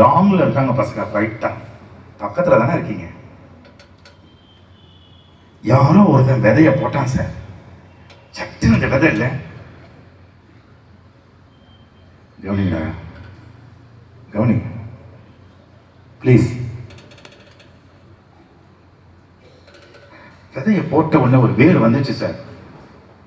லாங்ல இருக்காங்க பசங்க ரைட்டா பக்கத்துல தானே இருக்கீங்க? யாரோ ஒருத்தன் விதைய போட்டான் சார். சட்டுன்னு அந்த விதை இல்லை. கவனிங்க கவனிங்க. ப்ளீஸ் விதைய போட்ட உடனே ஒரு வேர் வந்துச்சு சார்.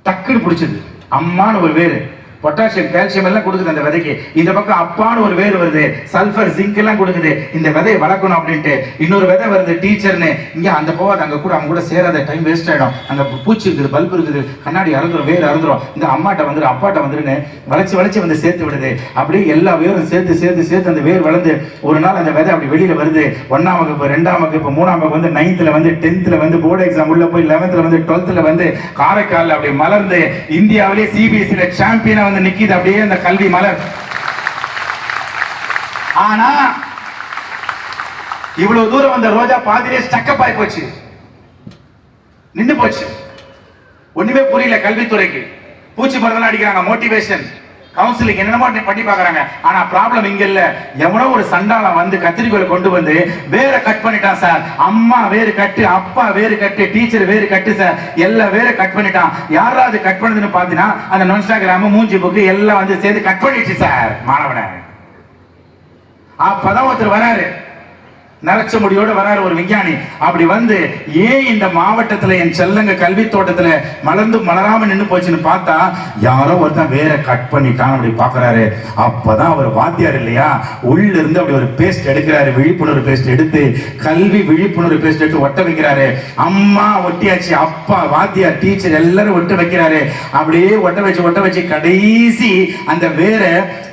டக்குன்னு பிடிச்சது அம்மான்னு ஒரு வேர். பொட்டாசியம் கால்சியம் எல்லாம் கொடுக்குது அந்த விதைக்கு. இந்த பக்கம் அப்பான்னு ஒரு வேர் வருது. சல்ஃபர் ஜிங்க் எல்லாம் கொடுக்குது. இந்த விதையை வளர்க்கணும் அப்படின்ட்டு. இன்னொரு விதை வருது டீச்சர்னு இங்கே அந்த போகாது அங்கே கூட அவங்க கூட சேராத டைம் வேஸ்ட் ஆகிடும் அங்கே பூச்சி இருக்குது பல்பு இருக்குது. கண்ணாடி அறந்துடும் வேர் அறந்துடும் இந்த அம்மாட்ட வந்துரு அப்பாட்ட வந்துருன்னு வளைச்சு வளைச்சு வந்து சேர்த்து விடுது. அப்படியே எல்லா வேரும் சேர்த்து சேர்த்து சேர்த்து அந்த வேர் வளர்ந்து ஒரு நாள் அந்த விதை அப்படி வெளியில் வருது. ஒன்றாம் வகுப்பு ரெண்டாம் வகுப்பு மூணாம் வகுப்பு வந்து நைன்த்தில் வந்து டென்த்தில் வந்து போர்டு எக்ஸாம் உள்ள போய் லெவன்த்தில் வந்து டுவெல்த்தில் வந்து காரைக்காலில் அப்படி மலர்ந்து இந்தியாவிலே சிபிஎஸ்சியில் சாம்பியனாக வந்து நிக்கிது அப்படியே அந்த கல்வி மலர். ஆனா இவ்வளவு தூரம் வந்த ரோஜா பாதிலே ஸ்டக்கப் ஆகி போச்சு. நின்னு போச்சு. ஒண்ணுமே புரியல கல்வித்துறைக்கு. பூச்சி மருந்தெல்லாம் அடிக்கிறாங்க மோட்டிவேஷன் கவுன்சிலிங் என்னென்னமோ பண்ணி பார்க்குறாங்க. ஆனா ப்ராப்ளம் இங்க இல்ல. எவனோ ஒரு சண்டாளம் வந்து கத்திரிக்கோலை கொண்டு வந்து வேற கட் பண்ணிட்டான் சார் அம்மா வேறு கட்டு அப்பா வேறு கட்டு டீச்சர் வேறு கட்டு சார் எல்லாம் வேற கட் பண்ணிட்டான். யாராவது கட் பண்ணதுன்னு பாத்தீங்கன்னா அந்த இன்ஸ்டாகிராமு மூஞ்சி புக்கு எல்லாம் வந்து சேர்ந்து கட் பண்ணிடுச்சு சார் மாணவனை. அப்பதான் ஒருத்தர் வராரு. நரச்ச முடியோட வராரு ஒரு விஞ்ஞானி. அப்படி வந்து ஏன் இந்த மாவட்டத்துல என் செல்லங்க கல்வி தோட்டத்துல மலர்ந்து மலராம நின்று போச்சுன்னு பார்த்தா யாரோ ஒருத்தன் வேற கட் பண்ணிட்டான் அப்படி பாக்குறாரு அப்பதான் அவர் வாத்தியார் இல்லையா? உள்ள இருந்து அப்படி ஒரு பேஸ்ட் எடுக்கிறாரு. விழிப்புணர்வு பேஸ்ட் எடுத்து கல்வி விழிப்புணர்வு பேஸ்ட் எடுத்து ஒட்ட வைக்கிறாரு. அம்மா ஒட்டியாச்சு அப்பா வாத்தியார் டீச்சர் எல்லாரும் ஒட்ட வைக்கிறாரு. அப்படியே ஒட்ட வச்சு ஒட்ட வச்சு கடைசி அந்த வேற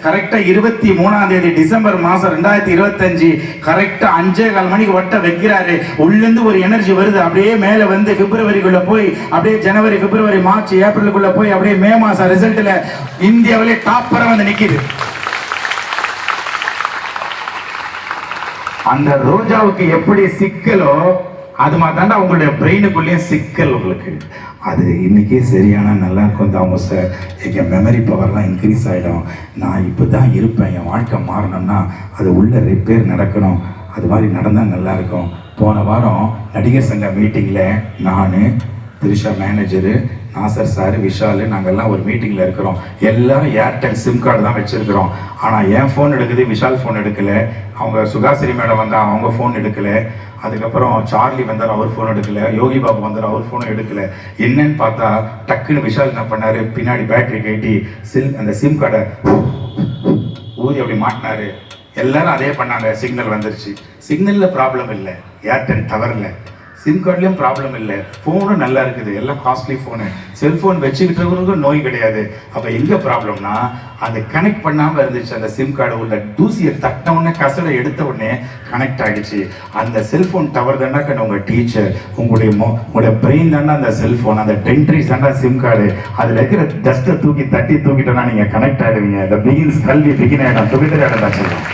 கரெக்டா இருபத்தி மூணாம் தேதி டிசம்பர் மாசம் ரெண்டாயிரத்தி இருபத்தஞ்சு கரெக்டா அஞ்சு கால் மணிக்கு ஒட்ட வைக்கிறாரு. உள்ளேருந்து ஒரு எனர்ஜி வருது. அப்படியே மேல வந்து பிப்ரவரிக்குள்ள போய் அப்படியே ஜனவரி பிப்ரவரி மார்ச் ஏப்ரலுக்குள்ள போய் அப்படியே மே மாசம் ரிசல்ட்ல இந்தியாவிலே டாப்பரா வந்து நிக்குது. அந்த ரோஜாவுக்கு எப்படி சிக்கலோ அது மாதிரி தாண்டா உங்களுடைய பிரெயினுக்குள்ளேயும் சிக்கல் உங்களுக்கு. அது இன்னைக்கே சரியான நல்லா இருக்கும் தாமோ சார் எங்கள் மெமரி பவர்லாம் இன்க்ரீஸ் ஆகிடும் நான் இப்போ தான் இருப்பேன். என் வாழ்க்கை மாறணும்னா அது உள்ள ரிப்பேர் நடக்கணும். அது மாதிரி நடந்தால் நல்லாயிருக்கும். போன வாரம் நடிகர் சங்க மீட்டிங்கில் நான் திரிஷா மேனேஜரு நாசர் சார் விஷால் நாங்கள்லாம் ஒரு மீட்டிங்கில் இருக்கிறோம். எல்லாம் ஏர்டெல் சிம் கார்டு தான் வச்சுருக்கிறோம். ஆனால் என் ஃபோன் எடுக்குது விஷால் ஃபோன் எடுக்கலை. அவங்க சுகாசிரி மேடம் வந்தால் அவங்க ஃபோன் எடுக்கலை. அதுக்கப்புறம் சார்லி வந்தார் அவர் ஃபோன் எடுக்கலை. யோகி பாபு வந்தார் அவர் ஃபோனும் எடுக்கலை. என்னன்னு பார்த்தா டக்குன்னு விஷால் என்ன பண்ணார்? பின்னாடி பேட்டரி கட்டி சில் அந்த சிம் கார்டை ஊதி அப்படி மாட்டினாரு. எல்லாரும் அதே பண்ணாங்க. சிக்னல் வந்துருச்சு. சிக்னலில் ப்ராப்ளம் இல்லை. ஏர்டெல் டவரில் சிம் கார்டுலேயும் ப்ராப்ளம் இல்லை. ஃபோனும் நல்லா இருக்குது. எல்லாம் காஸ்ட்லி ஃபோனு செல்ஃபோன் வச்சுக்கிட்டவங்களுக்கும் நோய் கிடையாது. அப்போ எங்கே ப்ராப்ளம்னா அது கனெக்ட் பண்ணாமல் இருந்துச்சு. அந்த சிம் கார்டு உள்ள தூசியை தட்ட உடனே கசடை எடுத்த உடனே கனெக்ட் ஆகிடுச்சு. அந்த செல்ஃபோன் டவர் தானே உங்கள் டீச்சர் உங்களுடைய மோ உங்களுடைய பிரெயின் தானே அந்த செல்ஃபோன் அந்த டென்ட்ரிஸ் தானே சிம் கார்டு அதில் இருக்கிற டஸ்ட்டை தூக்கி தட்டி தூக்கிட்டோன்னா நீங்கள் கனெக்ட் ஆகிடுவீங்க இந்த பிகின்ஸ் கல்வி பிகின் ஆகிடும் துகிட்டு ஆகிடும் சொல்லுவோம்.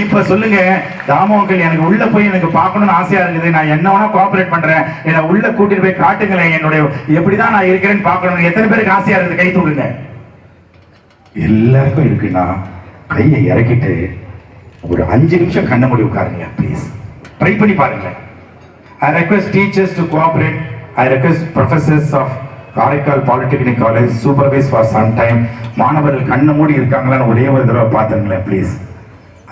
இப்ப சொல்லுங்க தாமோக்கள் எனக்கு உள்ள போய் எனக்கு பார்க்கணும்னு ஆசையா இருக்குது. நான் என்ன வேணா கோஆபரேட் பண்றேன். என்னை உள்ள கூட்டிட்டு போய் காட்டுங்களேன். என்னுடைய எப்படிதான் நான் இருக்கிறேன்னு பார்க்கணும் எத்தனை பேருக்கு ஆசையா இருக்குது? கை தூடுங்க எல்லாருக்கும் இருக்குன்னா கையை இறக்கிட்டு ஒரு அஞ்சு நிமிஷம் கண்ண மூடி உட்காருங்க ப்ளீஸ் ட்ரை பண்ணி பாருங்க I request teachers to cooperate I request professors of Karaikal polytechnic college supervise for some time மாணவர்கள் கண்ணை மூடி இருக்காங்களான்னு ஒரே ஒரு தடவை பார்த்துருங்களேன் ப்ளீஸ்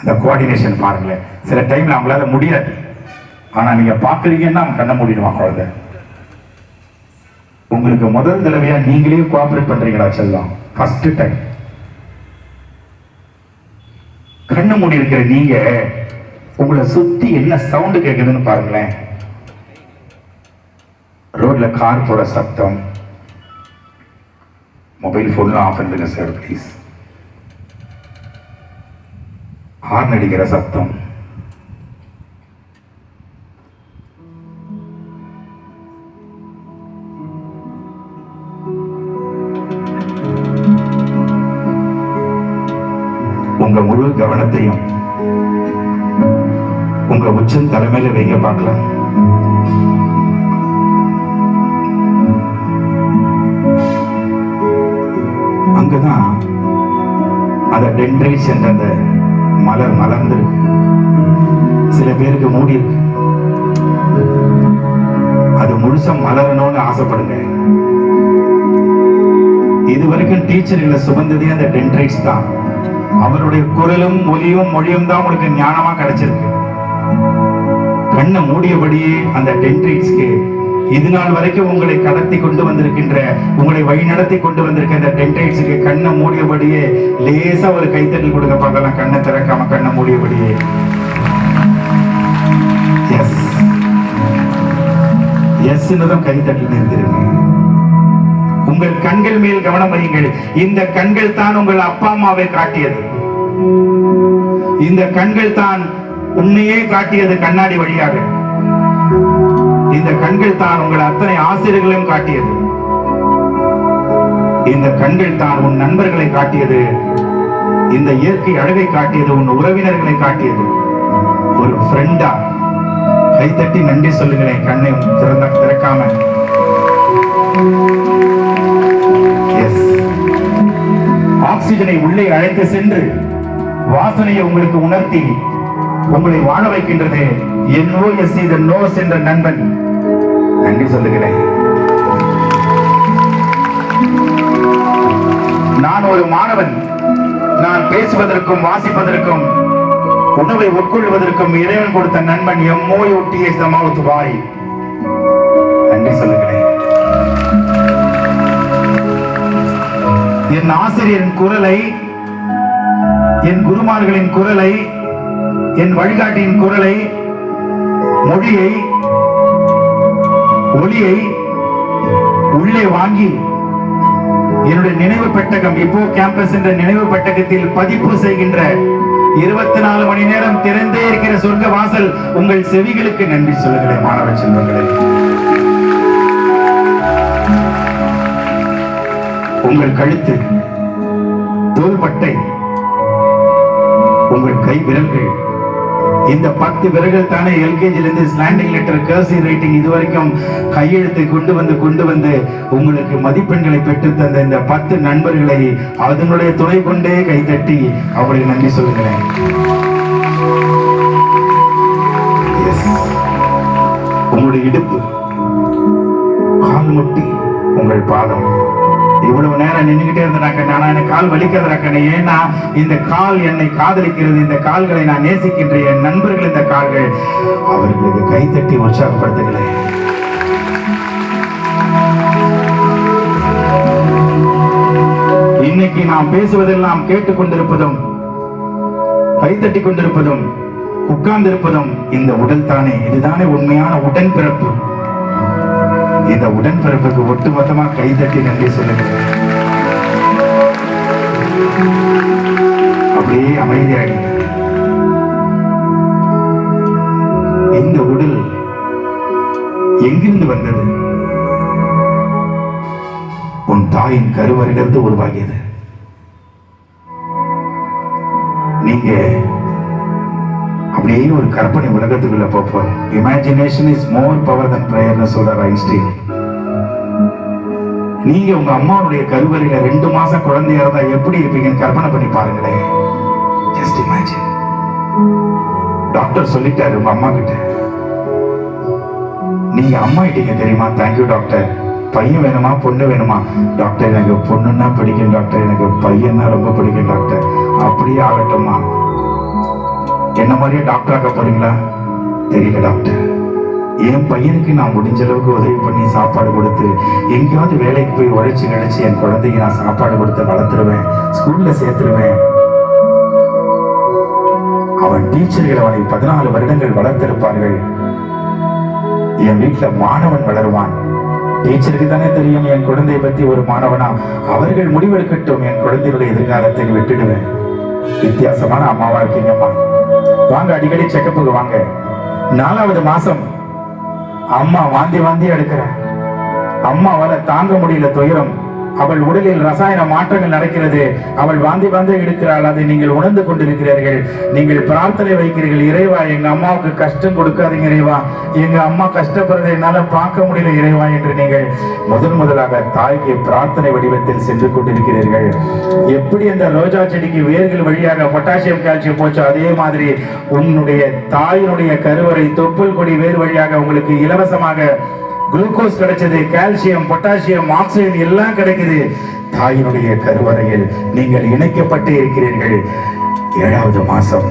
அந்த கோஆர்டினேஷன் பாருங்களேன் சில டைம்ல அவங்களால முடியாது ஆனா நீங்க பாக்குறீங்கன்னா அவங்க கண்ண மூடிடுவான் குழந்தை உங்களுக்கு முதல் தடவையா நீங்களே கோஆபரேட் பண்றீங்களா செல்லம் ஃபர்ஸ்ட் டைம் கண்ணு மூடி இருக்கிற நீங்க உங்களை சுத்தி என்ன சவுண்டு கேட்குதுன்னு பாருங்களேன். ரோட்ல கார் போற சத்தம். மொபைல் ஃபோன்லாம் ஆஃப் பண்ணுங்க சார் ப்ளீஸ் ஹார்ன் அடிக்கிற சத்தம். உங்க முழு கவனத்தையும் உங்க உச்சம் தலைமையில வைங்க பார்க்கலாம். அங்கதான் அந்த டென்ட்ரைஸ் என்ற அந்த மலர் மலர்ந்திருக்கு. சில பேருக்கு மூடி இருக்கு. அது முழுசா மலரணும்னு ஆசைப்படுங்க. இதுவரைக்கும் டீச்சர்களை சுமந்ததே அந்த டென்ட்ரைட்ஸ் தான். அவருடைய குரலும் ஒலியும் மொழியும் தான் உங்களுக்கு ஞானமா கிடைச்சிருக்கு. கண்ணை மூடியபடியே அந்த டென்ட்ரைட்ஸ்க்கு இது நாள் வரைக்கும் உங்களை கடத்தி கொண்டு வந்திருக்கின்ற உங்களை வழிநடத்தி கொண்டு வந்திருக்கின்ற டென்டைட்ஸுக்கு கண்ணை மூடியபடியே லேசா ஒரு கைத்தட்டல் கொடுக்க பார்க்கலாம். கண்ணை திறக்காம கண்ணை மூடியபடியே. எஸ் எஸ்ன்னு கைத்தட்டல் நிறுத்திருங்க உங்கள் கண்கள் மேல் கவனம் வையுங்கள். இந்த கண்கள் தான் உங்கள் அப்பா அம்மாவை காட்டியது. இந்த கண்கள் தான் உன்னையே காட்டியது கண்ணாடி வழியாக. இந்த கண்கள் தான் உங்கள் அத்தனை ஆசிரியர்களையும் காட்டியது. இந்த கண்கள் தான் உன் நண்பர்களை காட்டியது. இந்த இயற்கை அழகை காட்டியது உன் உறவினர்களை காட்டியது. ஒரு ஃப்ரெண்டா கைத்தட்டி நன்றி சொல்லுங்களேன் கண்ணை திறந்த திறக்காம. எஸ் ஆக்சிஜனை உள்ளே அழைத்து சென்று வாசனையை உங்களுக்கு உணர்த்தி உங்களை வாழ வைக்கின்றது. என் எஸ் இந்த நோஸ் என்ற நண்பன். நன்றி சொல்லுகிறேன். நான் ஒரு மாணவன். நான் பேசுவதற்கும் வாசிப்பதற்கும் உணவை உட்கொள்வதற்கும் இறைவன் கொடுத்த நண்பன் எம்மோய் ஒட்டிய மவுத் வாய் நன்றி சொல்லுகிறேன். என் ஆசிரியரின் குரலை என் குருமார்களின் குரலை என் வழிகாட்டியின் குரலை மொழியை ஒளியை உள்ளே வாங்கி என்னுடைய நினைவு பெட்டகம் இப்போ கேம்பஸ் என்ற நினைவு பெட்டகத்தில் பதிப்பு செய்கின்ற இருபத்தி நாலு மணி நேரம் திறந்தே இருக்கிற சொர்க்க வாசல் உங்கள் செவிகளுக்கு நன்றி சொல்லுகிறேன் மாணவ செல்வங்களே. உங்கள் கழுத்து தோள்பட்டை உங்கள் கை விரல்கள் இந்த பத்து விரல்கள் தானே எல்கேஜில இருந்து ஸ்லாண்டிங் லெட்டர் கர்சி ரைட்டிங் இதுவரைக்கும் கையெழுத்தை கொண்டு வந்து கொண்டு வந்து உங்களுக்கு மதிப்பெண்களை பெற்று தந்த இந்த பத்து நண்பர்களை அதனுடைய துணை கொண்டே கைத்தட்டி அவங்களுக்கு நன்றி சொல்லுகிறேன். உங்களுடைய இடுப்பு கால் முட்டி உங்கள் பாதம். இவ்வளவு நேரம் நின்றுகிட்டே இருந்தேன் ஆனா எனக்கு கால் வலிக்கிறதுனாக்கண்ணே ஏன்னா இந்த கால் என்னை காதலிக்கிறது இந்த கால்களை நான் நேசிக்கின்ற என் நண்பர்கள் இந்த கால்கள். அவர்களுக்கு கைத்தட்டி உற்சாகப்படுத்துகிறேன் இன்னைக்கு நாம் பேசுவதெல்லாம் கேட்டுக்கொண்டிருப்பதும் கைத்தட்டி கொண்டிருப்பதும் உட்கார்ந்திருப்பதும் இந்த உடல் தானே. இதுதானே உண்மையான உடன்பிறப்பு. இந்த உடன்பிறப்புக்கு ஒட்டுமொத்தமா கைதட்டி நன்றி சொல்லுங்க அப்படியே அமைதியாகி இந்த உடல் எங்கிருந்து வந்தது? உன் தாயின் கருவறையிலிருந்து உருவாகியது. நீங்க அப்படியே ஒரு கற்பனை உலகத்துக்குள்ள போப்போம் imagination is more power than பிரேயர்னு சொல்றார் ஐன்ஸ்டீன். நீங்க உங்க அம்மாவுடைய கருவறையில ரெண்டு மாசம் குழந்தையா இருந்தா எப்படி இருப்பீங்கன்னு கற்பனை பண்ணி பாருங்களேன். ஜஸ்ட் இமேஜின் டாக்டர் சொல்லிட்டாரு உங்க அம்மா கிட்ட. நீங்க அம்மா கிட்டீங்க தெரியுமா? தேங்க்யூ டாக்டர் பையன் வேணுமா? பொண்ணு வேணுமா? டாக்டர் எனக்கு பொண்ணுன்னா பிடிக்கும் டாக்டர் எனக்கு பையன்னா ரொம்ப பிடிக்கும் டாக்டர் அப்படியே ஆகட்டும்மா. என்ன மாதிரியே டாக்டர் ஆக போறீங்களா? தெரியல டாக்டர் என் பையனுக்கு நான் முடிஞ்ச அளவுக்கு உதவி பண்ணி சாப்பாடு கொடுத்து எங்கேயாவது வேலைக்கு போய் உழைச்சி கிடைச்சி என் குழந்தைக்கு நான் சாப்பாடு கொடுத்து வளர்த்துருவேன் ஸ்கூல்ல சேர்த்துருவேன். அவன் டீச்சர்கள் அவனை பதினாலு வருடங்கள் வளர்த்திருப்பார்கள். என் வீட்டுல மாணவன் வளருவான். டீச்சருக்கு தானே தெரியும் என் குழந்தையை பத்தி ஒரு மாணவனா அவர்கள் முடிவெடுக்கட்டும் என் குழந்தையுடைய எதிர்காலத்தை விட்டுடுவேன். வித்தியாசமான அம்மாவா இருக்கீங்கம்மா. வாங்க அடிக்கடி செக்கப்புக்கு வாங்க. நாலாவது மாசம் அம்மா வாந்தி வாந்தி எடுக்கிறேன். அம்மாவால தாங்க முடியல துயரம். அவள் உடலில் ரசாயன மாற்றங்கள் நடக்கிறது. அவள் வாந்தி வாந்தி எடுக்கிறாள். அதை நீங்கள் உணர்ந்து கொண்டிருக்கிறீர்கள். நீங்கள் பிரார்த்தனை வைக்கிறீர்கள். இறைவா எங்க அம்மாவுக்கு கஷ்டம் கொடுக்காதீங்க இறைவா. எங்க அம்மா கஷ்டப்படுறதை என்னால பார்க்க முடியல இறைவா என்று நீங்கள் முதன் முதலாக தாய்க்கு பிரார்த்தனை வடிவத்தில் சென்று கொண்டிருக்கிறீர்கள். எப்படி அந்த ரோஜா செடிக்கு வேர்கள் வழியாக பொட்டாசியம் கால்சியம் போச்சோ அதே மாதிரி உன்னுடைய தாயினுடைய கருவறை தொப்புள் கொடி வேர் வழியாக உங்களுக்கு இலவசமாக குளுக்கோஸ் கிடைச்சது கால்சியம் பொட்டாசியம் ஆக்சிஜன் எல்லாம் கிடைக்குது. தாயினுடைய கருவறையில் நீங்கள் இணைக்கப்பட்டு இருக்கிறீர்கள். ஏழாவது மாசம்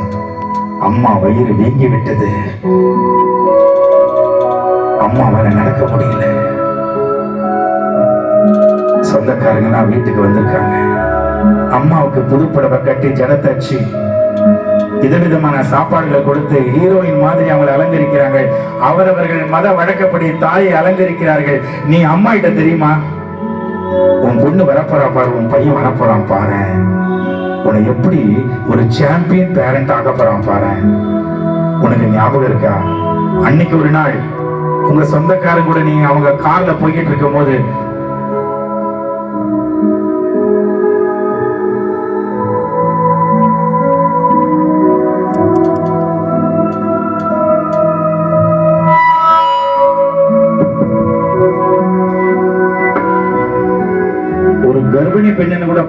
அம்மா வயிறு வீங்கி விட்டது அம்மாவால நடக்க முடியல. சொந்தக்காரங்க வீட்டுக்கு வந்திருக்காங்க. அம்மாவுக்கு புதுப்படவை கட்டி ஜடத்தச்சு விதவிதமான சாப்பாடுகளை கொடுத்து ஹீரோயின் மாதிரி அவங்களை அலங்கரிக்கிறாங்க அவரவர்கள் மத வழக்கப்படி தாயை அலங்கரிக்கிறார்கள். நீ அம்மா கிட்ட தெரியுமா? உன் பொண்ணு வரப்போறா பாரு உன் பையன் வரப்போறான் பாரு. உன்னை எப்படி ஒரு சாம்பியன் பேரண்ட் ஆக போறான் பாரு. உனக்கு ஞாபகம் இருக்கா? அன்னைக்கு ஒரு நாள் உங்க சொந்தக்காரங்க கூட நீங்க அவங்க கார்ல போய்கிட்டு இருக்கும் போது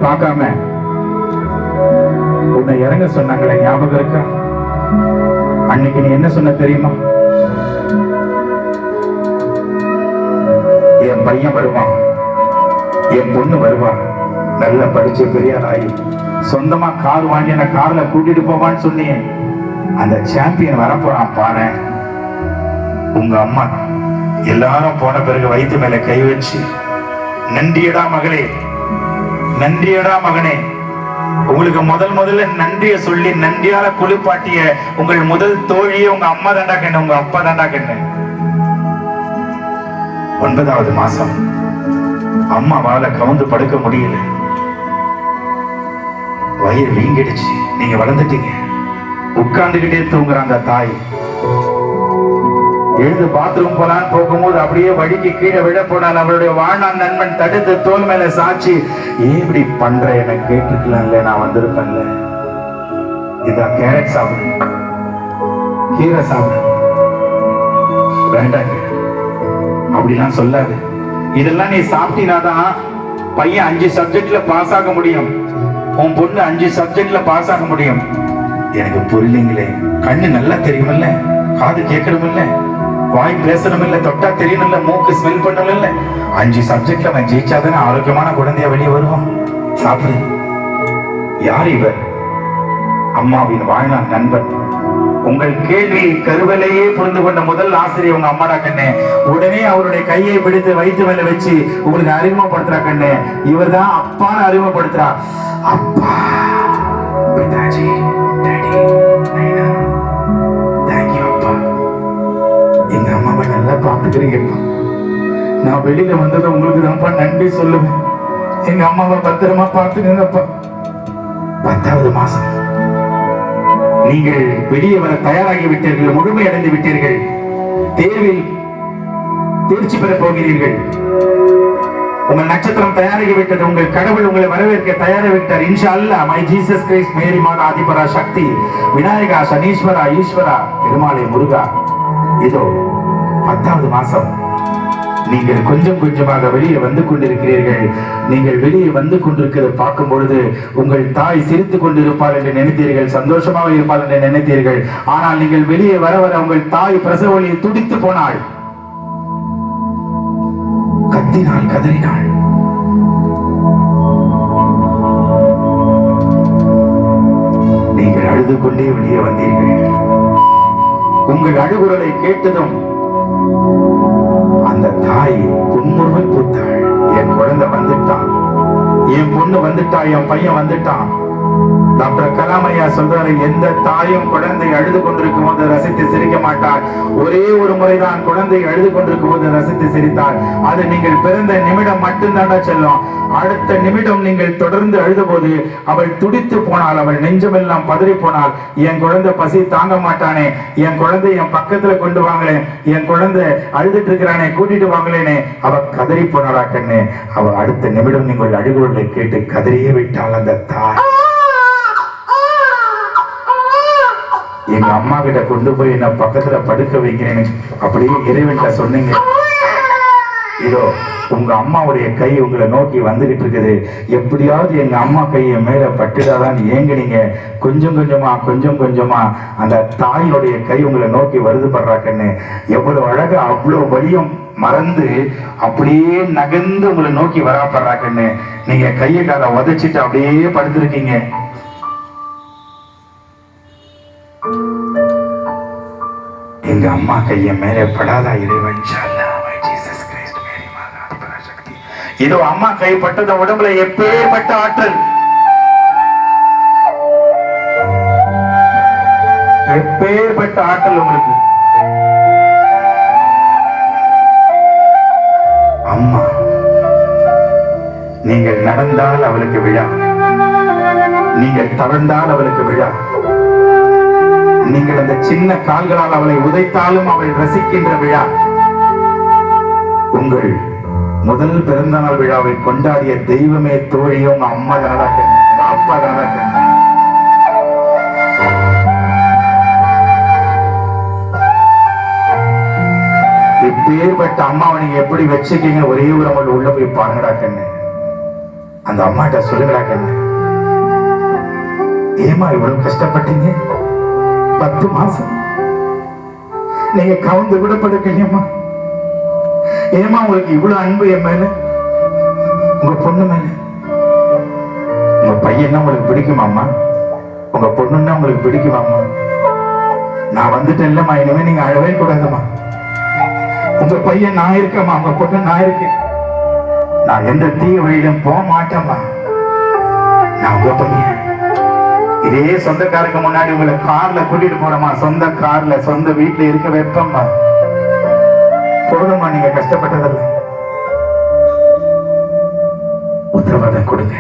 பார்க்காம உன்னை இறங்க சொன்னாங்களே ஞாபகம் இருக்கா? அன்னைக்கு நீ என்ன சொன்ன தெரியுமா? என் பையன் வருவான் என் பொண்ணு வருவா? நல்லா படிச்சு பெரியார் ஆகி சொந்தமா கார் வாங்கி என்ன கார்ல கூட்டிட்டு போவான்னு சொன்னேன். அந்த சாம்பியன் வரப்போறான் பாரு. உங்க அம்மா எல்லாரும் போன பிறகு வயிற்று மேல கை வச்சு நன்றியடா மகளே நன்றியடா மகனே. உங்களுக்கு முதல் முதல்ல நன்றிய சொல்லி நன்றியால குளிப்பாட்டிய உங்கள் முதல் தோழியை உங்க அம்மா தாண்டா கண்ணு உங்க அப்பா தாண்டா கண்ணு. ஒன்பதாவது மாசம். அம்மாவால கவுந்து படுக்க முடியல. வயிறு வீங்கிடுச்சு. நீங்க வளர்ந்துட்டீங்க. உட்கார்ந்துகிட்டே தூங்குற அந்த தாய். எழுந்து பாத்ரூம் போலான்னு போகும்போது அப்படியே வழிக்கு கீழே விழ போனால் அவளுடைய வாழ்நாள் நண்பன் தடுத்து தோல் மேல சாட்சி. ஏன் இப்படி பண்ற? எனக்கு கேட்டுக்கலாம்ல நான் வந்திருப்பேன்ல. இதான் கேரட் சாப்பிடு. கீரை சாப்பிடு. வேண்டாங்க அப்படிலாம் சொல்லாது. இதெல்லாம் நீ சாப்பிட்டினாதான் பையன் அஞ்சு சப்ஜெக்ட்ல பாஸ் ஆக முடியும். உன் பொண்ணு அஞ்சு சப்ஜெக்ட்ல பாஸ் ஆக முடியும். எனக்கு புரியலைங்களே. கண்ணு நல்லா தெரியுமில்ல. காது கேட்கணுமில்ல. வாய் பேசணுமில்ல தொட்டா தெரியணும்ல மூக்கு ஸ்மெல் பண்ணணும்ல அஞ்சு சப்ஜெக்ட்ல அவன் ஜெயிச்சாதானே ஆரோக்கியமான குழந்தைய வெளியே வருவான். சாப்பிடு. யார் இவர்? அம்மாவின் வாழ்நாள் நண்பன். உங்கள் கேள்வி கருவலையே புரிந்து கொண்ட முதல் ஆசிரியர் உங்க அம்மாடா கண்ணே. உடனே அவருடைய கையை பிடித்து வயிற்று மேல வச்சு உங்களுக்கு அறிமுகப்படுத்துறா கண்ணே. இவர்தான் அப்பான்னு அறிமுகப்படுத்துறா. அப்பா பிதாஜி. பார்த்துக்கிறீங்கப்பா நான் வெளியில வந்ததை உங்களுக்கு தான்ப்பா நன்றி சொல்லுவேன். எங்க அம்மாவை பத்திரமா பார்த்துக்கங்கப்பா. பத்தாவது மாசம். நீங்கள் வெளியே வர தயாராகி விட்டீர்கள் முழுமை அடைந்து விட்டீர்கள். தேர்வில் தேர்ச்சி பெறப் போகிறீர்கள். உங்கள் நட்சத்திரம் தயாராகி விட்டது உங்கள் கடவுள் உங்களை வரவேற்க தயாராகி விட்டார் இன்ஷா அல்லாஹ் my Jesus Christ Mary Mata Adipara Shakti Vinayaka சனீஸ்வரா ஈஸ்வரா பெருமாளை முருகா. இதோ பத்தாவது மாசம். நீங்கள் கொஞ்சம் கொஞ்சமாக வெளியே வந்து கொண்டிருக்கிறீர்கள். நீங்கள் வெளியே வந்து கொண்டிருக்கிறத பார்க்கும் பொழுது உங்கள் தாய் சிரித்து கொண்டிருப்பாள் என்று நினைத்தீர்கள் சந்தோஷமாக இருப்பாள் என்று நினைத்தீர்கள். ஆனால் நீங்கள் வெளியே வர வர உங்கள் தாய் பிரசவ வழியில் துடித்து போனாள். கத்தினாள் கதறினாள். நீங்கள் அழுது கொண்டே வெளியே வந்தீர்கள். உங்கள் அழுகுரலை கேட்டதும் அந்த தாய் புன்முறுமை பூத்தாள். என் குழந்தை வந்துட்டான் என் பொண்ணு வந்துட்டா என் பையன் வந்துட்டான். டாக்டர் கலாம் ஐயா சொல்றாரு எந்த தாயும் குழந்தை அழுது கொண்டிருக்கும் போது ரசித்து சிரிக்க மாட்டார். ஒரே ஒரு முறைதான் குழந்தை அழுது கொண்டிருக்கும் போது ரசித்து சிரித்தார். அது நீங்கள் பிறந்த நிமிடம் மட்டும்தான்டா செல்லும். அடுத்த நிமிடம் நீங்கள் தொடர்ந்து அழுத போது அவள் துடித்து போனால் அவள் நெஞ்சமெல்லாம் பதறி போனாள் என் குழந்தை பசி தாங்க மாட்டானே என் குழந்தை என் பக்கத்துல கொண்டு வாங்களேன் என் குழந்தை அழுதுட்டு இருக்கிறானே கூட்டிட்டு வாங்களேனே அவ கதறி போனாளா கண்ணு. அவ அடுத்த நிமிடம் நீங்கள் அழுகுவதை கேட்டு கதறியே விட்டாள் அந்த தாய். எங்க அம்மா கிட்ட கொண்டு போய் என்ன பக்கத்துல படுக்க வைக்கிறேன்னு அப்படியே இறைவன்கிட்ட சொன்னீங்க. இதோ உங்க அம்மாவுடைய கை உங்களை நோக்கி வந்துகிட்டு இருக்குது. எப்படியாவது எங்க அம்மா கையை மேல பட்டுடாதான் ஏங்குனீங்க. கொஞ்சம் கொஞ்சமா கொஞ்சம் கொஞ்சமா அந்த தாயினுடைய கை உங்களை நோக்கி வருது படுறாக்கன்னு எவ்வளவு அழகா அவ்வளவு வலியும் மறந்து அப்படியே நகர்ந்து உங்களை நோக்கி வராப்படுறாக்கன்னு நீங்க கையை காலை உதைச்சிட்டு அப்படியே படுத்திருக்கீங்க. எங்க அம்மா கைய மேலே படாதா இறைவன் இதோ அம்மா கைப்பட்டத உடம்புல எப்பேற்பட்ட ஆற்றல்? எப்பேற்பட்ட ஆற்றல் உங்களுக்கு? அம்மா நீங்கள் நடந்தால் அவளுக்கு விழா. நீங்கள் தவழ்ந்தால் அவளுக்கு விழா. நீங்கள் அந்த சின்ன கால்களால் அவளை உதைத்தாலும் அவள் ரசிக்கின்ற விழா. உங்கள் முதல் பிறந்த நாள் விழாவை கொண்டாடிய தெய்வமே தோழியும் உங்க அம்மா தானாக உங்க அப்பா தானாக இப்பேற்பட்ட அம்மாவை நீங்க எப்படி வச்சுக்கீங்க ஒரே ஒரு அம்மாவோட உள்ள போய் பாருங்கடா கண்ணு. அந்த அம்மாட்ட சொல்லுங்கடா கண்ணு. ஏமா இவ்வளவு கஷ்டப்பட்டீங்க? பத்து மாசம். நீங்க கவுந்து கூட படுக்கலையம்மா ஏமா உங்களுக்கு இவ்வளவு அன்பு என் மேல? உங்க பொண்ணு மேல. உங்க பையன்னா உங்களுக்கு பிடிக்குமாம்மா உங்க பொண்ணுன்னா உங்களுக்கு பிடிக்குமாம்மா நான் வந்துட்டேன் இல்லம்மா இனிமே நீங்க அழவே கூடாதுமா உங்க பையன் நான் இருக்கேம்மா உங்க பொண்ணு நான் இருக்கேன். நான் எந்த தீய வழியிலும் போக மாட்டேம்மா நான் உங்க பையன். இதே சொந்தக்காரங்க முன்னாடி உங்களை கார்ல கூட்டிட்டு போறோமா? சொந்த கார்ல சொந்த வீட்டுல இருக்க வைப்பம்மா. போதுமா நீங்க கஷ்டப்பட்டதில்லை உத்தரவாதம் கொடுங்க.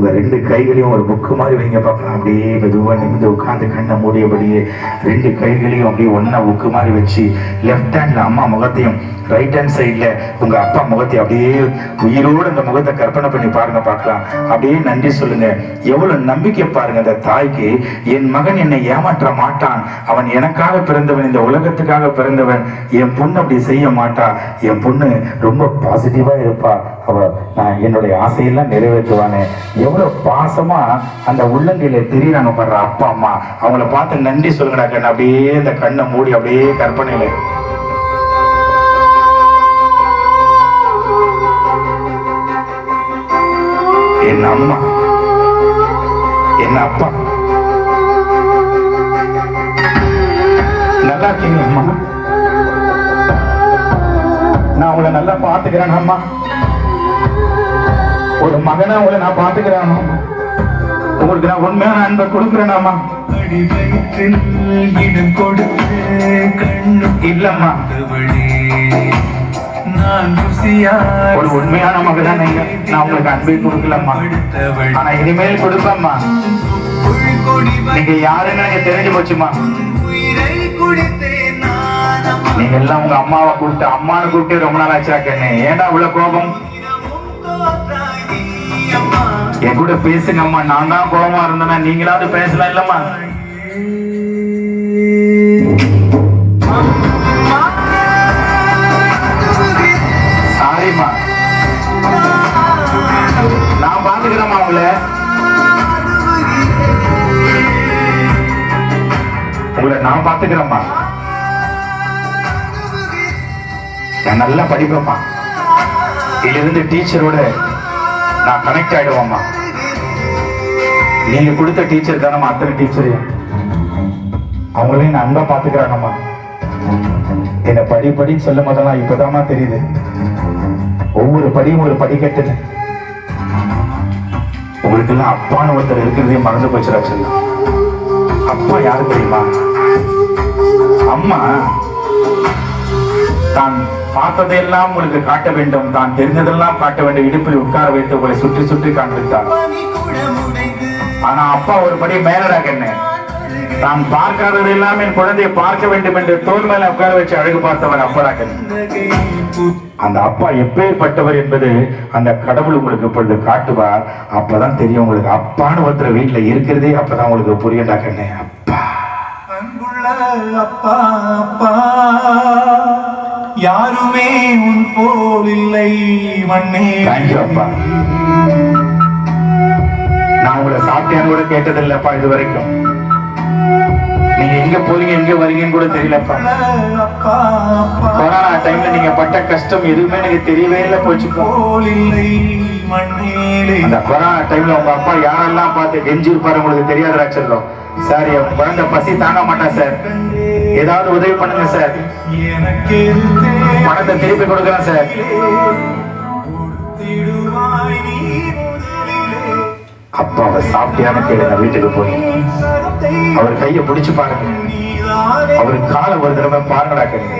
உங்க ரெண்டு கைகளையும் ஒரு புக்கு மாதிரி வைங்க பார்க்கலாம் அப்படியே மெதுவாக நிமிந்து உட்காந்து கண்ணை மூடியபடியே ரெண்டு கைகளையும் அப்படியே ஒன்னா புக்கு மாதிரி வச்சு லெஃப்ட் ஹேண்ட்ல அம்மா முகத்தையும் ரைட் ஹேண்ட் சைட்ல உங்க அப்பா முகத்தையும் அப்படியே உயிரோடு அந்த முகத்தை கற்பனை பண்ணி பாருங்க பார்க்கலாம். அப்படியே நன்றி சொல்லுங்க. எவ்வளவு நம்பிக்கை பாருங்க அந்த தாய்க்கு. என் மகன் என்னை ஏமாற்ற மாட்டான். அவன் எனக்காக பிறந்தவன் இந்த உலகத்துக்காக பிறந்தவன். என் பொண்ணு அப்படி செய்ய மாட்டா. என் பொண்ணு ரொம்ப பாசிட்டிவா இருப்பா. அவ நான் என்னுடைய ஆசையெல்லாம் நிறைவேற்றுவானே. எவ்வளோ பாசமா அந்த உள்ளங்கையில் தெரியுறாங்க பாடுற அப்பா அம்மா. அவங்கள பார்த்து நன்றி சொல்லுங்கடா கண்ணு. அப்படியே இந்த கண்ணை மூடி அப்படியே கற்பனையில். என் அம்மா என் அப்பா. நல்லா இருக்கீங்களா அம்மா? நான் உங்களை நல்லா பார்த்துக்கிறேன் அம்மா. ஒரு மகனா உங்களை நான் பாத்துக்கிறேன் உங்களுக்கு நான் உண்மையான அன்பை கொடுக்குறேன் இடம் கொடுத்து கண்ணு இல்லம்மா. நான் ஒரு உண்மையான மகதான் நீங்க நான் உங்களுக்கு அன்பை கொடுக்கலம்மா. ஆனா இனிமேல் கொடுப்பேம்மா. நீங்க யாருன்னு எனக்கு தெரிஞ்சு போச்சுமா நீங்க எல்லாம் உங்க அம்மாவை கூப்பிட்டு அம்மானு கூப்பிட்டு ரொம்ப நாள் ஆச்சா கண்ணு ஏன்டா இவ்வளவு கோபம்? என் கூட பேசுங்க அம்மா நான் தான் கோபமா இருந்தேன்னா நீங்களாவது பேசலாம் இல்லம்மா. சாரிம்மா நான் பாத்துக்கிறேம்மா அவங்கள உங்களை நான் பாத்துக்கிறேம்மா. நான் நல்லா படிப்பேம்மா. இதிலிருந்து டீச்சரோட நான் கனெக்ட் ஆயிடுவோம்மா. நீங்க கொடுத்த டீச்சர் தானம்மா அத்தனை டீச்சரையும் அவங்களையும் நான் அன்பா பாத்துக்கிறாங்கம்மா என்ன படி படின்னு சொல்லும் போதெல்லாம் இப்பதாமா தெரியுது. ஒவ்வொரு படியும் ஒரு படிக்கட்டுன்னு உங்களுக்கு எல்லாம் அப்பான்னு ஒருத்தர் இருக்கிறதையும் மறந்து போச்சுடா அப்பா யாரு தெரியுமா? அம்மா. தான் பார்த்ததையெல்லாம் உங்களுக்கு காட்ட வேண்டும் தான் தெரிந்ததெல்லாம் காட்ட வேண்டும். இடுப்பில் உட்கார வைத்து உங்களை சுற்றி சுற்றி காண்பித்தார். ஆனா அப்பா ஒரு படி மேலடாக என்ன? தான் பார்க்காதது எல்லாம் என் குழந்தையை பார்க்க வேண்டும் என்று தோல் மேல உட்கார வச்சு அழகு பார்த்தவன் அப்பராக அந்த அப்பா எப்பேற்பட்டவர் என்பது அந்த கடவுள் உங்களுக்கு இப்பொழுது காட்டுவார். அப்பதான் தெரியும் உங்களுக்கு அப்பான்னு ஒருத்தர் வீட்டுல இருக்கிறதே அப்பதான் உங்களுக்கு புரியண்டா கண்ணே அப்பா. அன்புள்ள அப்பா அப்பா. யாருமே உன் போல் இல்லை மண்ணே தேங்க்யூ அப்பா. நான் உங்களை சாப்பிட்டேன்னு கூட கேட்டதில்லைப்பா இது வரைக்கும் நீங்க எங்க போறீங்க எங்க வரீங்கன்னு கூட தெரியலப்பா. கொரோனா டைம்ல நீங்க பட்ட கஷ்டம் எதுவுமே எனக்கு தெரியவே இல்லை போச்சுப்பா அந்த கொரோனா டைம்ல உங்க அப்பா யாரெல்லாம் பார்த்து கெஞ்சிருப்பாரு உங்களுக்கு தெரியாத செல்லம் சார் என் குழந்தை பசி தாங்க மாட்டேன் சார். ஏதாவது உதவி பண்ணுங்க சார் பணத்தை திருப்பி கொடுக்குறேன் சார் அப்பாவை சாப்பிட்டியான்னு கேளுங்க வீட்டுக்கு போய். அவர் கையை பிடிச்சு பாருங்க. அவர் காலை ஒரு தடவை பாருங்கடா கேளுங்க.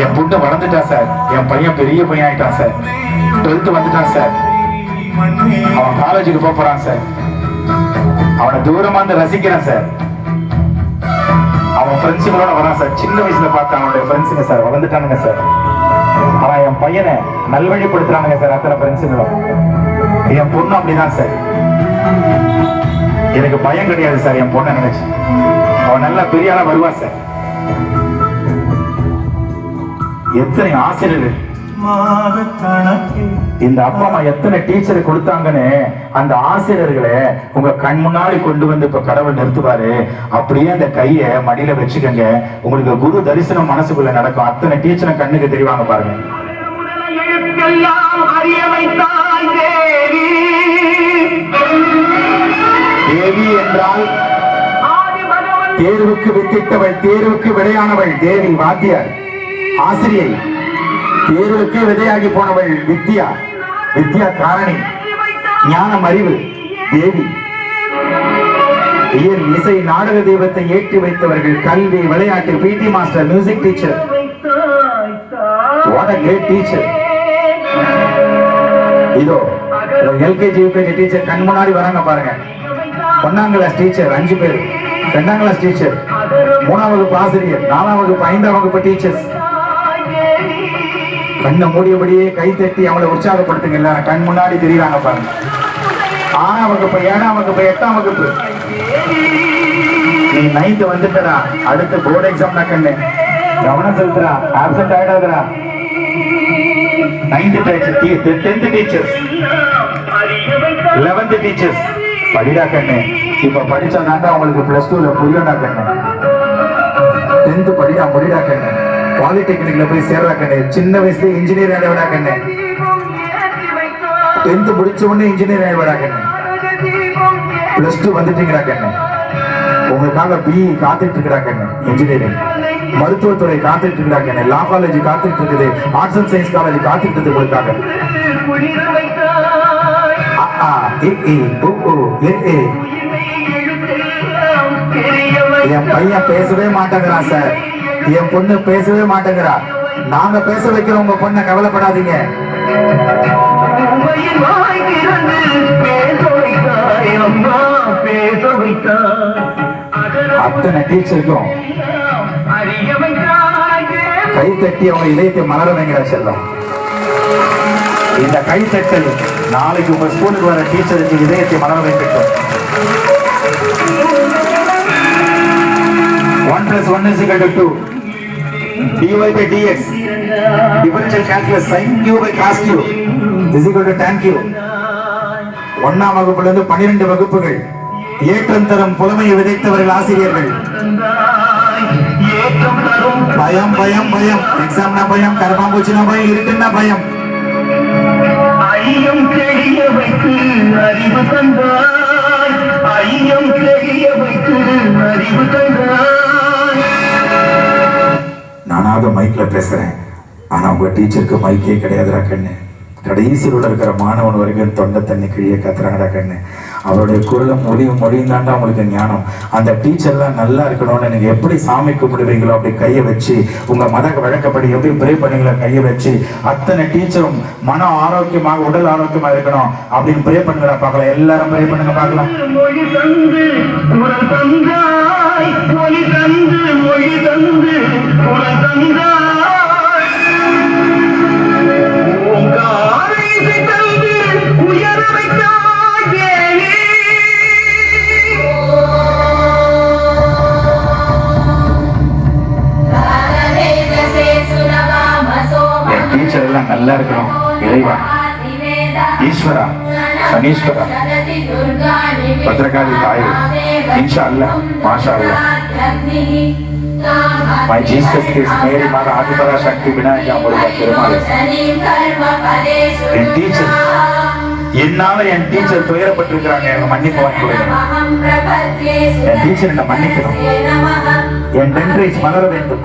என் புண்ணு வளர்ந்துட்டான் சார் என் பையன் பெரிய பையன் ஆயிட்டான் சார் டுவெல்த் வந்துட்டான் சார் அவன் காலேஜுக்கு போறான் சார் அவனை தூரமா இருந்து ரசிக்கிறேன் சார் அவன் ஃப்ரெண்ட்ஸுங்களோட வரான் சார். சின்ன வயசுல பார்த்த அவனுடைய ஃப்ரெண்ட்ஸுங்க சார். வளர்ந்துட்டானுங்க சார். ஆனா என் பையனை நல்வழிப்படுத்துறானுங்க சார் அத்தனை ஃப்ரெண்ட்ஸுங்களும் என் பொண்ணு அப்படிதான் சார். எனக்கு பயம் கிடையாது சார் என் பொண்ணை நினைச்சு. அவன் நல்லா பெரிய ஆளா வருவா சார். எத்தனை ஆசிரியர்கள். மாத கணக்கில் இந்த அப்பா அம்மா எத்தனை டீச்சர் கொடுத்தாங்கன்னு அந்த ஆசிரியர்களை உங்க கண் முன்னாடி கொண்டு வந்து இப்ப கடவுள் நிறுத்துவாரு. அப்படியே அந்த கைய மடியில வச்சுக்கோங்க. உங்களுக்கு குரு தரிசனம் மனசுக்குள்ள நடக்கும். அத்தனை டீச்சரை கண்ணுக்கு தெரிவாங்க பாருங்க. தேவி என்றால் தேர்வுக்கு வித்திட்டவள் தேர்வுக்கு விடையானவள். தேவி வாத்தியார் ஆசிரியை. தேர்வுக்கு விதையாகி போனவள் வித்யா. வித்யா காரணி. ஞானம் அறிவு. தேவி. இயல் இசை நாடக தெய்வத்தை ஏற்றி வைத்தவர்கள் கல்வி விளையாட்டு PT master music teacher what a great teacher இதோ எல்கேஜி யூகேஜி டீச்சர் கண் முன்னாடி வராங்க பாருங்க. ஒன்னாம் கிளாஸ் டீச்சர் அஞ்சு பேர். ரெண்டாம் கிளாஸ் டீச்சர் மூணாம் வகுப்பு ஆசிரியர் நாலாம் வகுப்பு ஐந்தாம் வகுப்பு டீச்சர்ஸ் கண்ணை மூடியபடியே கை தட்டி அவளை உற்சாகப்படுத்துங்க எல்லாரும். கண் முன்னாடி தெரியுறாங்க பாருங்க. ஆறாம் வகுப்பு ஏழாம் வகுப்பு எட்டாம் வகுப்பு. நீ நைன்த் வந்துட்டடா. அடுத்து போர்டு எக்ஸாம் தான் கண்ணு. கவனம் செலுத்துறா absent ஆயிடாதடா. Ninth teacher tenth teachers eleventh teachers படிடா கண்ணு. இப்ப படிச்சாதாண்டா உங்களுக்கு பிளஸ் டூல புரியடா கண்ணு. டென்த் படிடா முடிடா கண்ணு. பாலிடெக்னிக்ல போய் சேர்றா கண்ணு. சின்ன வயசுல இன்ஜினியர் ஆயிடா கண்ணு. டென்த் முடிச்ச உடனே இன்ஜினியர் ஆயிடா கண்ணு. பிளஸ் டூ வந்துட்டீங்கடா கண்ணு. உங்களுக்காக பிஇ காத்துட்டு இருக்கிறா கண்ணு இன்ஜினியரிங் மருத்துவத்துறை காத்துட்டு இருக்கிறா கண்ணு லா காலேஜ் காத்துட்டு இருக்குது ஆர்ட்ஸ் அண்ட் சயின்ஸ் காலேஜ் காத்துட்டு இருக்குது உங்களுக்காக அ, ஆ, ஏ. என் பையன் பேசவே மாட்டேங்கிறான் சார். என் பொண்ணு பேசவே மாட்டேங்கிறா. நாங்க பேச வைக்கிறோம் உங்க பொண்ணை கவலைப்படாதீங்க. அத்தனை டீச்சருக்கும். கை தட்டி அவங்க இதயத்தை மலர வைங்கிற செல்லம். இந்த கை தட்டல் நாளைக்கு உங்க ஸ்கூலுக்கு வர டீச்சருக்கு இதயத்தை மலர வைக்கட்டும். One plus one is equal to 2. dy by dx differential calculus sin q by cos q is equal to tan q ஒன்னாம் வகுப்பிலிருந்து பன்னிரண்டு வகுப்புகள். ஏற்றம் தரும் புலமையை விதைத்தவர்கள் ஆசிரியர்கள். பயம் பயம் பயம். எக்ஸாம்னா பயம் கரப்பாம்பூச்சினா பயம் இருக்குன்னா பயம். ஐயம் தெரிய வைத்து அறிவு தந்தாய். ஐயம் தெரிய வைத்து அறிவு தந்தாய். நானாக மைக்ல பேசுகிறேன் ஆனா உங்க டீச்சருக்கு மைக்கே கிடையாதுடா கண்ணு. கடைசியில் உள்ள இருக்கிற மாணவன் வரைக்கும் தொண்டை தண்ணி கிழிய கத்துறாங்கடா கண்ணு. அவருடைய குரலும் மொழியும் மொழியும் தாண்டா உங்களுக்கு ஞானம். அந்த டீச்சர்லாம் நல்லா இருக்கணும்னு நீங்க எப்படி சாமி கும்பிடுவீங்களோ அப்படி கையை வச்சு உங்க மத வழக்கப்படி எப்படி ப்ரே பண்ணீங்களோ கையை வச்சு அத்தனை டீச்சரும் மன ஆரோக்கியமாக உடல் ஆரோக்கியமாக இருக்கணும் அப்படின்னு ப்ரே பண்ணுங்கடா பார்க்கலாம். எல்லாரும் ப்ரே பண்ணுங்க பார்க்கலாம். மொழி தந்து மொழி தந்து சனீஸ்வரா பத்ரகாளி தாய் இன்ஷா அல்ல மாஷா அல்ல my Jesus kiss Mary Mata Adipara Shakti Vinayaka Muruga Perumal என் டீச்சர் என்னால என் டீச்சர் துயரப்பட்டிருக்கிறாங்க எனக்கு மன்னிப்பு வாங்கி கொடுங்க என் டீச்சர் என்ன மன்னிக்கணும் என் டென்ட்ரேஜ் மலர வேண்டும்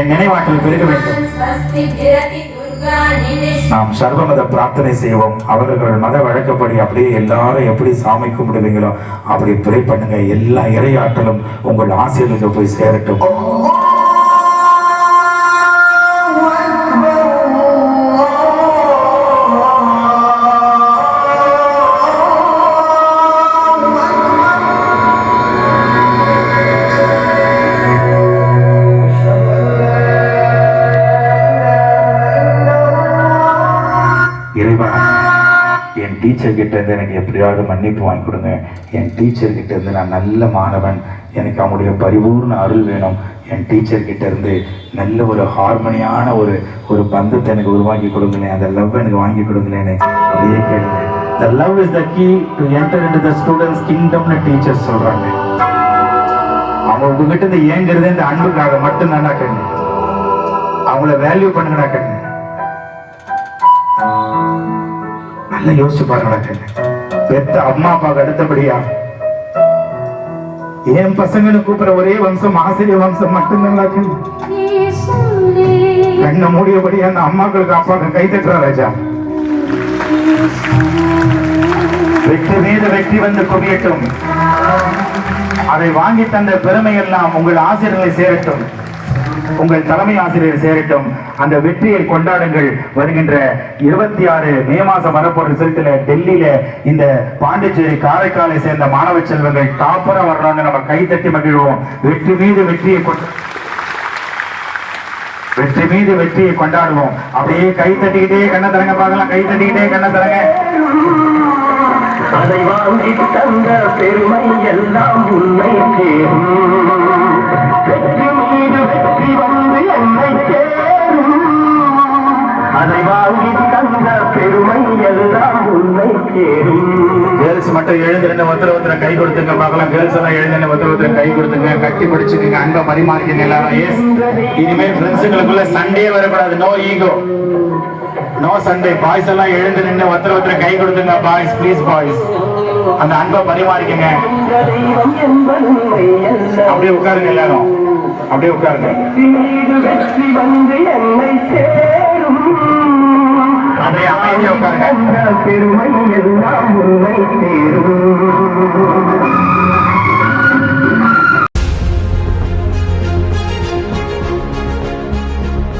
என் நினைவாற்றல் பெருக வேண்டும் நாம் சர்வமத பிரார்த்தனை செய்வோம். அவர்கள் மத வழக்கப்படி அப்படியே எல்லாரும் எப்படி சாமி கும்பிடுவீங்களோ அப்படி ப்ரே பண்ணுங்க. எல்லா இறையாற்றலும் உங்கள் ஆசிரியர்களுக்கு போய் சேரட்டும் டீச்சர்கிட்டேருந்து டீச்சர் எனக்கு எப்படியாவது மன்னிப்பு வாங்கி கொடுங்க. என் டீச்சர்கிட்டேருந்து நான் நல்ல மாணவன். எனக்கு அவங்களுடைய பரிபூர்ண அருள் வேணும். என் டீச்சர்கிட்டேருந்து இருந்து நல்ல ஒரு ஹார்மனியான ஒரு ஒரு பந்தத்தை எனக்கு உருவாக்கி கொடுங்களேன். அந்த லவ் எனக்கு வாங்கி கொடுங்களேன்னு அப்படியே கேளுங்க. The love is the key to enter into the students கிங்டம்னு teachers சொல்கிறாங்க அவங்க உங்ககிட்ட இருந்து ஏங்குறதே இந்த அன்புக்காக மட்டும் தானா கண்ணு அவங்கள வேல்யூ பண்ணுங்கடா கண்ணு நல்லா யோசிச்சு பாருங்கடா கண்ணு பெத்த அம்மா அப்பாவுக்கு அடுத்தபடியா? என் பசங்கன்னு கூப்பிடுற ஒரே வம்சம் ஆசிரியர் வம்சம் மட்டும்தான் கண்ணை மூடியபடி அந்த அம்மாக்களுக்கு அப்பாவுக்கு கை தட்டுறா ராஜா. வெற்றி மீது வெற்றி வந்து குவியட்டும். அதை வாங்கி தந்த பெருமை எல்லாம் உங்கள் ஆசிரியர்களை சேரட்டும். உங்கள் தலைமை ஆசிரியர் சேரட்டும். அந்த வெற்றியை கொண்டாடுங்கள். வருகின்ற இருபத்தி ஆறு மே மாசம் வரப்போற ரிசல்ட்ல டெல்லியில இந்த பாண்டிச்சேரி காரைக்காலை சேர்ந்த மாணவ செல்வங்கள் டாப்பரா வரணும்னு நம்ம கை தட்டி மகிழ்வோம். வெற்றி மீது வெற்றியை கொண்டு வெற்றி மீது வெற்றியை கொண்டாடுவோம். அப்படியே கை தட்டிக்கிட்டே கண்ண தரங்க பார்க்கலாம். கை தட்டிக்கிட்டே கண்ண தரங்க அதை வாங்கி தந்த பெருமை எல்லாம் உண்மை சேரும் வெற்றி வெற்றி வந்து என்னை சேரும் அதை வாங்கி தந்த பெருமை எல்லாம் உன்னை சேரும் கேர்ள்ஸ் மட்டும் எழுந்து ரெண்டு ஒருத்தர் ஒருத்தர் கை கொடுத்துங்க பார்க்கலாம். கேர்ள்ஸ் எல்லாம் எழுந்து ரெண்டு ஒருத்தர் ஒருத்தர் கை கொடுத்துங்க கட்டி பிடிச்சுக்கங்க. அன்பை பரிமாறிக்கங்க எல்லாரும். எஸ் இனிமேல் ஃப்ரெண்ட்ஸுங்களுக்குள்ள சண்டே வரக்கூடாது. நோ ஈகோ நோ சண்டே. பாய்ஸ் எல்லாம் எழுந்து நின்று ஒருத்தர் ஒருத்தர் கை கொடுத்துங்க பாய்ஸ் ப்ளீஸ் பாய்ஸ் அந்த அன்பை பரிமாறிக்கங்க. அப்படியே உட்காருங்க எல்லாரும். அப்படியே உட்காருங்க. வெற்றி வந்து என்னை சேரும் அப்படியே அமைதியா உட்காருங்க. பெருமை எல்லாம் உண்மை சேரும்